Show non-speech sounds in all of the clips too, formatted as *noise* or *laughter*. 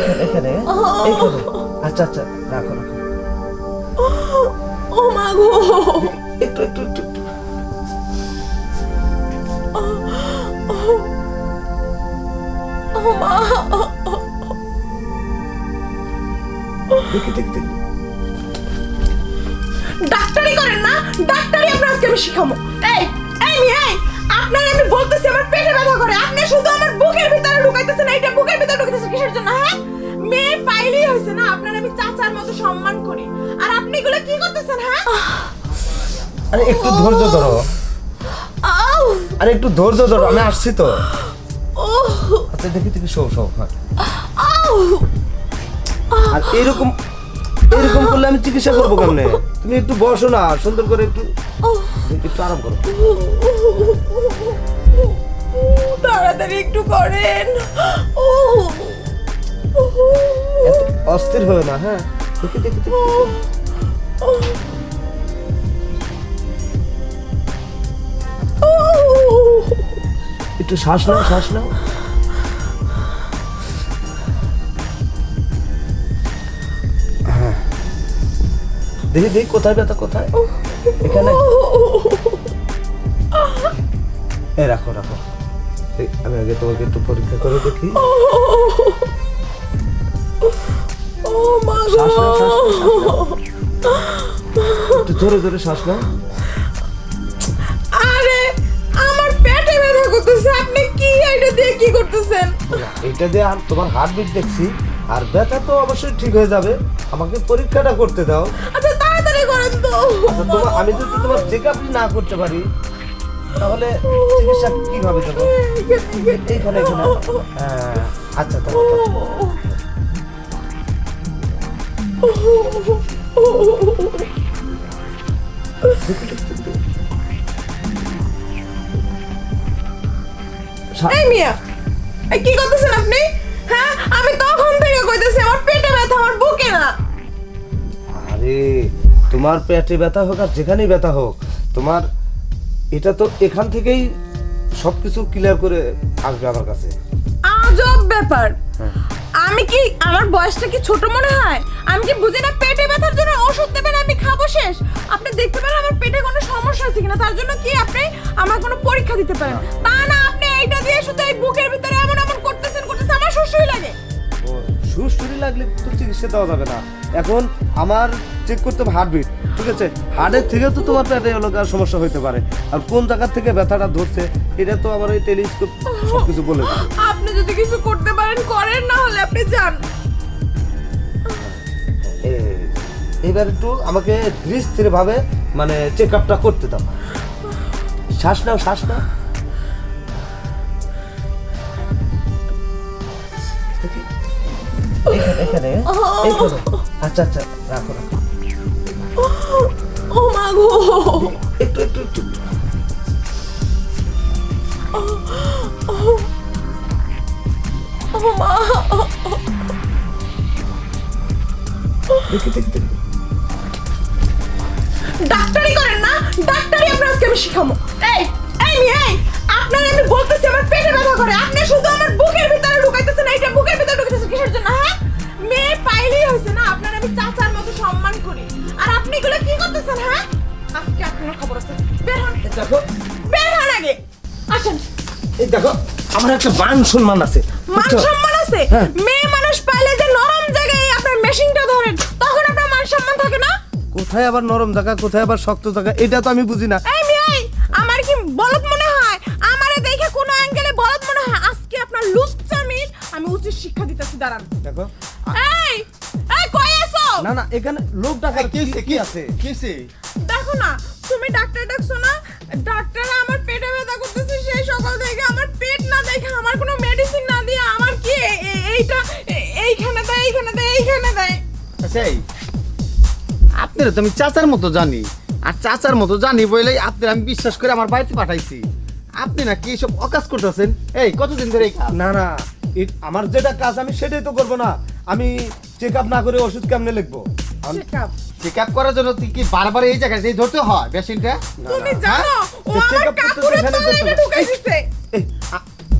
এখানে *laughs* এখানে। এইখানে আচ্ছা আচ্ছা রাখো রাখো। ও মা গো। একটু একটু একটু একটু। ও মা। দেখি দেখি দেখি। ডাক্তারি করেন না? ডাক্তারি আপনার আজকে আমি শিখাবো এই এই মেয়ে, এই আপনার আমি বলতেছি আমার পেটে ব্যথা করে। আপনি শুধু আমার বুকের ভিতরে আরে একটু ধৈর্য ধরো। আউ। আরে একটু ধৈর্য ধরো আমি আসছি তো। আচ্ছা দেখি দেখি শো শো হ্যাঁ। আউ। আর এরকম এরকম করলে আমি চিকিৎসা করব কেমনে? তুমি একটু বসো না সুন্দর করে একটু একটু আরাম করো। তাড়াতাড়ি একটু করেন। ও অস্থির হবে না হ্যাঁ? দেখি দেখি দেখি একটু শ্বাস নাও শ্বাস নাও। হ্যাঁ। দেখি দেখি কোথায় ব্যথা কোথায়? এখানে? এ রাখো রাখো। আমি আগে তোমাকে একটু পরীক্ষা করে দেখি। একটু জোরে জোরে শ্বাস নাও। এটা দিয়ে তোমার হার্টবিট দেখছি আর ব্যথা তো অবশ্যই ঠিক হয়ে যাবে। আমাকে পরীক্ষাটা করতে দাও। আচ্ছা তাড়াতাড়ি করেন তো। আচ্ছা তোমার আমি যদি তোমার চেক আপ না করতে পারি তাহলে চিকিৎসা কীভাবে দেবো? এইখানে এখানে হ্যাঁ, আচ্ছা তাহলে এই মিয়া কি করতেছেন আপনি? হ্যাঁ? আমি তখন থেকে কইতেছি আমার পেটে ব্যথা আমার বুকে না। আরে তোমার পেটে ব্যথা হোক আর যেখানেই ব্যথা হোক তোমার এটা তো এখান থেকেই সবকিছু ক্লিয়ার করে আসবে আমার কাছে। আজব ব্যাপার। হ্যাঁ। আমি কি আমার বয়সটা কি ছোট মনে হয়? আমি কি বুঝি না পেটে ব্যথার জন্য ওষুধ দেবেন আমি খাব শেষ? আপনি দেখতে পারেন আমার পেটে কোনো সমস্যা আছে কিনা। তার জন্য কি আপনি আমার কোনো পরীক্ষা দিতে পারেন? তা না আপনি এইটা দিয়ে শুধু এই বুকের ভিতরে আমার লাগে। ও, সুস্থির লাগলে তো চিকিৎসা দেওয়া যাবে না। এখন আমার চেক করতে হবে হার্টবিট ঠিক আছে? হার্টের থেকে তো তোমার পেটে এলাকার সমস্যা হতে পারে। আর কোন জায়গা থেকে ব্যথাটা ধরছে এটা তো আমার ওই টেলিস্কোপ সব কিছু বলে দেবে। আপনি যদি কিছু করতে পারেন করেন না হলে আপনি যান। এবার একটু আমাকে ধীরে স্থির ভাবে মানে চেক আপটা করতে দাও। শ্বাস নাও শ্বাস নাও। এখানে? এইখানে আচ্ছা আচ্ছা রাখো রাখো। ও মা গো। একটু একটু একটু। ও মা। দেখি দেখি দেখি। ডাক্তারি করেন না? ডাক্তারি আপনার আজকে আমি শিখাবো। এই এই এই। আসেন। এই দেখো আমার একটা মান সম্মান আছে। মান সম্মান আছে? হ্যাঁ। মেয়ে মানুষ পাইলে যে নরম জায়গায় আপনার মেশিনটা ধরেন তখন আপনার মান সম্মান থাকে না? কোথায় আবার নরম জায়গা কোথায় আবার শক্ত জায়গা? এটা তো আমি বুঝি না। এই মিয়াই আমার কি বলদ মনে হয়? আমারে দেখে কোনো অ্যাঙ্গেলে বলদ মনে হয়? আজকে আপনার লুচ্চামির আমি উচিত শিক্ষা দিতেছি দাঁড়ান। দেখো। এই এই কই আছো? না না এখানে লোক ডাকার কি কি আছে? কিসে দেখো না তুমি ডাক্তার ডাকছো না? ডাক্তার আমার সেই? আপনারা তো আমি চাচার মতো জানি। আর চাচার মতো জানি বলেই আপনার আমি বিশ্বাস করে আমার বাড়িতে পাঠাইছি। আপনি না কি সব অকাজ করতেছেন? এই কতদিন ধরে এই কাজ? না না এ- আমার যেটা কাজ আমি সেটাই তো করব না। আমি চেক আপ না করে ওষুধ কেমনে লিখব? আমি- চেক আপ চেক আপ করার জন্য তুই কি বারবার এই জায়গায় এই ধরতে হয় বেশিনটা? না, তুমি না। জানো ও তো আমার check up করতে কাপড়ের এখানে তলায় করতে এটা হবে। ঢুকাই দিছে এই,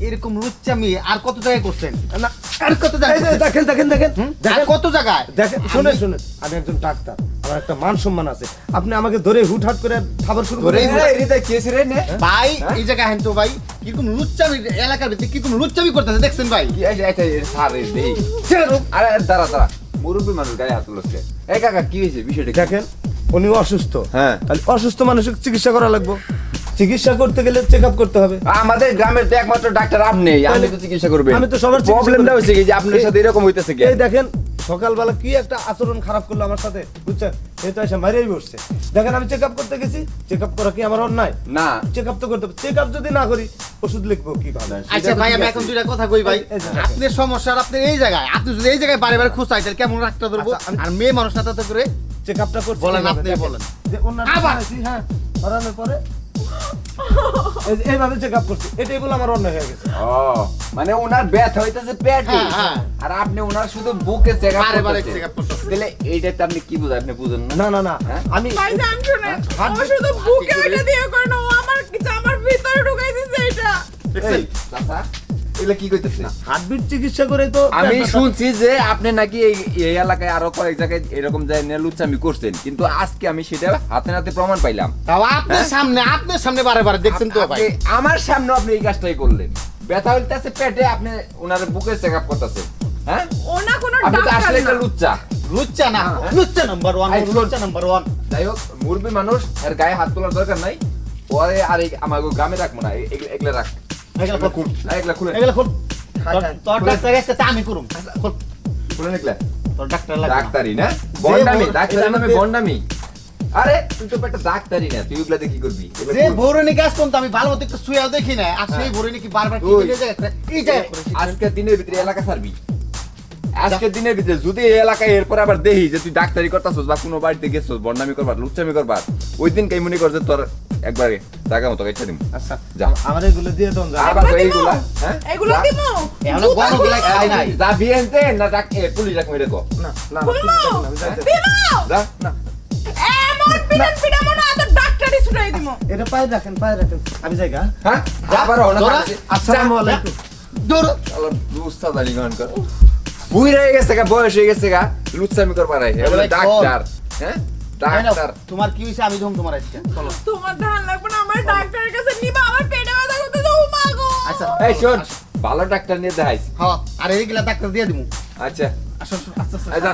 এরকম লুচ্চামি আর কত জায়গায় করছেন? না আর কত জায়গায়? দেখেন দেখেন দেখেন। আর দেখেন। কত জায়গায়? দেখেন শুনে শুনে আমি একজন ডাক্তার। আমার একটা মান সম্মান আছে। আপনি আমাকে ধরে হুটহাট করে খাবার শুরু করে হৃদয় কি রে ভাই এই জায়গায় হেন তো ভাই। কীরকম লুচ্চামি এলাকার ভিতরে কীরকম লুচ্চামি করতেছে দেখছেন ভাই? আরে আরে, দাঁড়া দাঁড়া। মুরব্বী মানুষ গায়ে হাত তুলছে। এই কাকা কি হয়েছে বিষয়টা দেখেন উনি অসুস্থ। হ্যাঁ। তাহলে অসুস্থ মানুষের চিকিৎসা করা লাগবে। চিকিৎসা করতে গেলে চেক আপ করতে হবে। আমাদের গ্রামের তো একমাত্র ডাক্তার আপনি আপনি তো চিকিৎসা করবেন। আমি তো সবার প্রবলেমটা। হচ্ছে কি যে আপনার সাথে এরকম হইতেছে কি? এই দেখেন সকালবেলা কি একটা আচরণ খারাপ করল আমার সাথে বুঝছেন? এই তো এসে মারিয়েই বসছে। দেখেন আমি চেক আপ করতে গেছি চেক আপ করা কি আমার অন্যায়? না। চেক আপ তো করতে চেক আপ যদি না করি ওষুধ লিখব কীভাবে? আচ্ছা ভাই আমি এখন দুইটা কথা কই ভাই। দেখেন। আপনার সমস্যা আপনি এই জায়গায় আপনি যদি এই জায়গায় বারে বারে খুঁজতে তাহলে কেমন রাখতে ধরবো? আচ্ছা, আর মেয়ে মানুষ না তাতে করে চেক আপটা করছি বলেন, আপনি বলেন। যে আবার? হ্যাঁ করানোর পরে এইভাবে চেক আপ করছি। এটাই বলে আমার অন্য হয়ে গেছে। মানে ওনার ব্যথা হইতেছে পেটে। হ্যাঁ, হ্যাঁ। আর আপনি ওনার শুধু বুকে চেক আপ বারে check up করতেছেন। তাহলে এইটাতে আপনি কি বুঝেন আপনি বুঝেন না? না না হ্যাঁ? আমি ভাইজান শুনেন। হাত ও শুধু বুকে এটা দিয়ে করে ও আমার কিছু আমার ভিতরে ঢুকাই দিছে এটা। এই চাচা। এগুলা কি কইতেছে হার্টবিট চিকিৎসা করে তো আমি শুনছি যে আপনি নাকি এই এলাকায় আরও কয়েক জায়গায় এরকম যায় করছেন কিন্তু আজকে আমি সেটা হাতে নাতে প্রমাণ পাইলাম। তাও আপনার হ্যাঁ? সামনে আপনার সামনে বারে বারে দেখছেন তো ভাই। আমার সামনে আপনি এই কাজটাই করলেন। ব্যথা হইতেছে পেটে আপনি ওনার বুকে চেক আপ করতেছেন। হ্যাঁ? ও না কোনো ডাক্তার আসলে একটা না লুচ্চা। লুচ্চা না হ্যাঁ। লুচ্চা নাম্বার ওয়ান লুচ্চা নাম্বার ওয়ান যাই হোক মুরবি মানুষ এর গায়ে হাত তোলার দরকার নাই। পরে আর আমার গ্রামে রাখব না এগুলো- এগুলো রাখ। এগুলা খুল। আর এগুলো এগুলা খুল। তোর- ডাক্তার একটা তা আমি করুম। খুল। খুলে নিকলে তোর ডাক্তার লাগবে ডাক্তারি না? বন্ডামি ডাক্তারের নামে বন্ডামি। আরে তুই তো একটা ডাক্তারি না তুই ওগুলাতে কি করবি? যে করবি। কাজ করতো আমি ভালো মতো একটু শুয়েও দেখি না। আর সেই ভৌরণী কি বারবার কি ওই। এই এই জায়গায় করে। আজকের দিনের ভিতরে এলাকা ছাড়বি। আজকের দিনের ভিতরে যদি এই এলাকায় এরপর আবার দেখি যে তুই ডাক্তারি করতাছস বা কোনো বাড়িতে গেছস বন্ডামি করবার লুচ্চামি করবার ওই দিন কাই মনে কর যে তোর একবারে জায়গা মতো কাইটা দিম আচ্ছা যা। আমার এগুলো দিয়ে দেন আবার তো এগুলো এইগুলা হ্যাঁ? এগুলো যা। দিমু এখনও গণগুলা খাই নাই। যা বিয়েনতে না ডাক এ পুলিশ রাখ। মেরে কো না না যাইতে- দিমু যা। না। এমন পিটান পিটামো না। তো ডাক্তারই ছুটাই দিমু এটা পায়ে রাখেন পায়ে রাখেন। আমি যাইগা হ্যাঁ? আবার হলো তোরা? আসসালামু আলাইকুম। দূর আল্লাহ দুস্তা জানি গান কর। বুই রয়ে গেছে গা বয়স হয়ে গেছে গা। লুচ্চামি করবার আই এবারে। ডাক্তার। হ্যাঁ? ডাক্তার তোমার কি হইছে আমি যখন তোমার আজকে চলো। তোমার ধান লাগবে না আমার ডাক্তারের কাছে নিবা আমার পেটে ব্যথা করতে ও মা গো! আচ্ছা। এই শোন ভালো ডাক্তার নিয়ে দেখাইস। হ্যাঁ আর এইগুলা ডাক্তার দিয়ে দিমু। আচ্ছা। আসো আসো, আস্তে আস্তে যা।